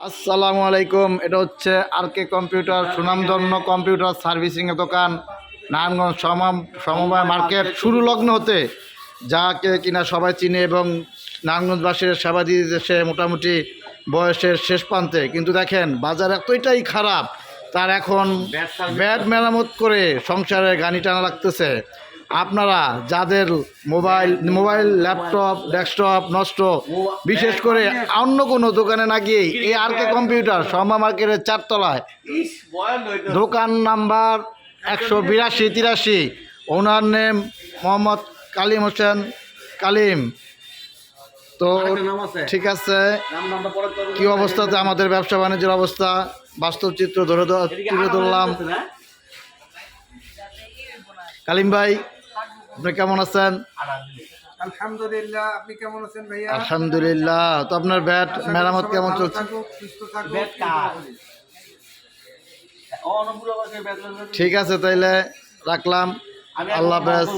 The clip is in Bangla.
আসসালামু আলাইকুম এটা হচ্ছে আর কে কম্পিউটার সুনামধন্য কম্পিউটার সার্ভিসিংয়ের দোকান নারায়ণগঞ্জ সমাম সমবায় মার্কেট। শুরু লগ্ন হতে যাকে কিনা সবাই চিনে এবং নারায়ণগঞ্জবাসীর সেবা দিয়ে দিতেছে মোটামুটি বয়সের শেষ প্রান্তে। কিন্তু দেখেন বাজার এতটাই খারাপ তার এখন ব্যাট মেরামত করে সংসারে গানি টানা লাগতেছে। আপনারা যাদের মোবাইল মোবাইল ল্যাপটপ ডেস্কটপ নষ্ট বিশেষ করে অন্য কোনো দোকানে না গিয়ে এই আর কে কম্পিউটার সমা মার্কেটের চারতলায়। দোকান নাম্বার একশো বিরাশি তিরাশি। ওনার নেম মোহাম্মদ কালিম হোসেন কালিম। তো ঠিক আছে। কি অবস্থাতে আমাদের ব্যবসা বাণিজ্যের অবস্থা বাস্তব চিত্র ধরে তুলে ধরলাম। কালিম ভাই আপনি কেমন আছেন? আলহামদুলিল্লাহ। আপনি কেমন আছেন ভাইয়া? আলহামদুলিল্লাহ। তো আপনার ব্যাট মেরামত কেমন চলছে? ঠিক আছে তাইলে রাখলাম। আল্লাহ হাফেজ।